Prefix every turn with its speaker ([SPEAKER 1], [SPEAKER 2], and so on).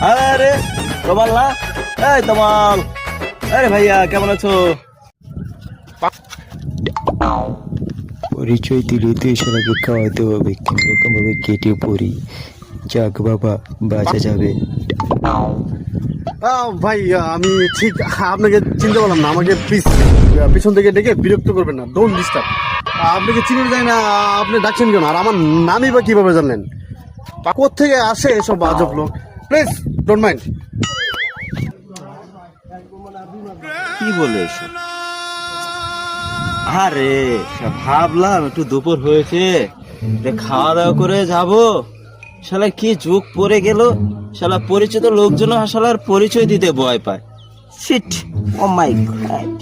[SPEAKER 1] আরে তোমাল না? এই তোমাল। আরে ভাইয়া কেমন আছো?
[SPEAKER 2] পরিচয় দিলে তো এসবাকে খাওয়াতে হবে কোনোরকম ভাবে কেটে পড়ি? যাক বাবা বাঁচা যাবে।
[SPEAKER 3] ভাই আমি ঠিক, আপনাকে চিনতে পারলাম না, আমাকে প্লিজ পিছন থেকে ডেকে বিরক্ত করবেন না ডোন্ট ডিস্টার্ব আপনাকে চিনে যায় না, আপনি ডাকছেন কেন, আর আমার নামই বা কীভাবে জানলেন? থেকে আসে এসব আজব লোক? প্লিজ ডোন্ট মাইন্ড
[SPEAKER 1] কি বলে আরে ভাবলাম একটু দুপুর হয়েছে খাওয়া দাওয়া করে যাব। শালা কি যুগ পড়ে গেল? শালা পরিচিত লোকজন শালার পরিচয় দিতে ভয় পায়। সিট ও মাই গড